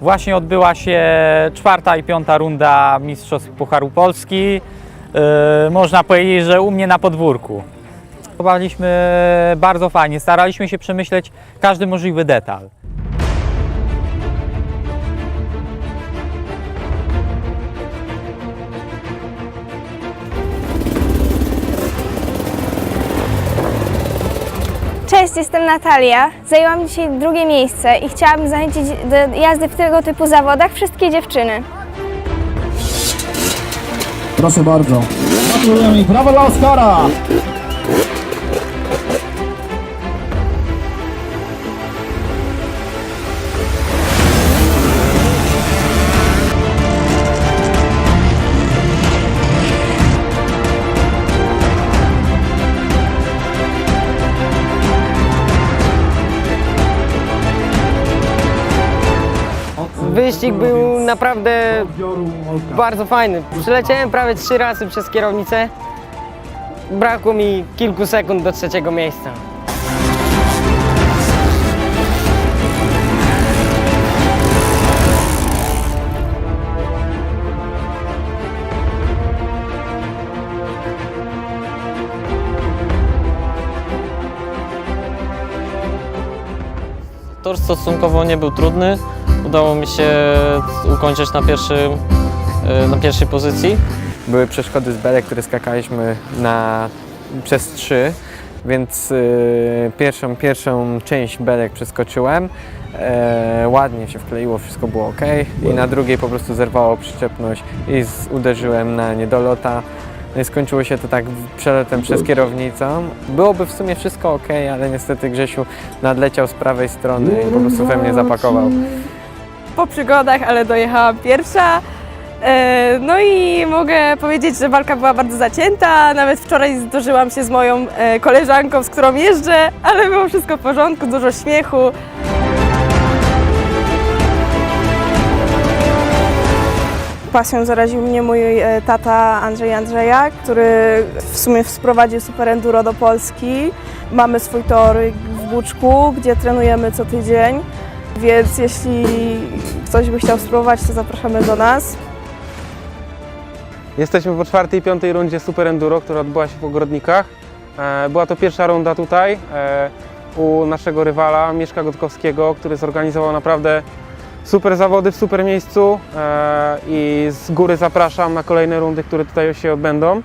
Właśnie odbyła się czwarta i piąta runda Mistrzostw Pucharu Polski. Yy, można powiedzieć, że u mnie na podwórku. Chowaliśmy bardzo fajnie, staraliśmy się przemyśleć każdy możliwy detal. Jestem Natalia. Zajęłam dzisiaj drugie miejsce i chciałabym zachęcić do jazdy w tego typu zawodach wszystkie dziewczyny. Proszę bardzo. Gratulujemy. Brawo dla Oskara! Wyścig był naprawdę bardzo fajny. Przyleciałem prawie trzy razy przez kierownicę. Brakło mi kilku sekund do trzeciego miejsca. Tor stosunkowo nie był trudny. Udało mi się ukończyć na, pierwszym, e, na pierwszej pozycji. były przeszkody z belek, które skakaliśmy na, przez trzy, więc y, pierwszą, pierwszą część belek przeskoczyłem. E, ładnie się wkleiło, wszystko było ok. I na drugiej po prostu zerwało przyczepność i z, uderzyłem na niedolota. No i skończyło się to tak przelotem przez kierownicą. Byłoby w sumie wszystko ok, ale niestety Grzesiu nadleciał z prawej strony i po prostu we mnie zapakował. Po przygodach, ale dojechałam pierwsza. E, No i mogę powiedzieć, że walka była bardzo zacięta. Nawet wczoraj zdarzyłam się z moją e, koleżanką, z którą jeżdżę, ale było wszystko w porządku, dużo śmiechu. Pasją zaraził mnie mój e, tata Andrzej Andrzeja, który w sumie sprowadził Super Enduro do Polski. Mamy swój tor w Buczku, gdzie trenujemy co tydzień, więc jeśli ktoś by chciał spróbować, to zapraszamy do nas. Jesteśmy po czwartej i piątej rundzie Super Enduro, która odbyła się w Ogrodnikach. E, Była to pierwsza runda tutaj e, u naszego rywala Mieszka Gotkowskiego, który zorganizował naprawdę super zawody w super miejscu e, i z góry zapraszam na kolejne rundy, które tutaj się odbędą.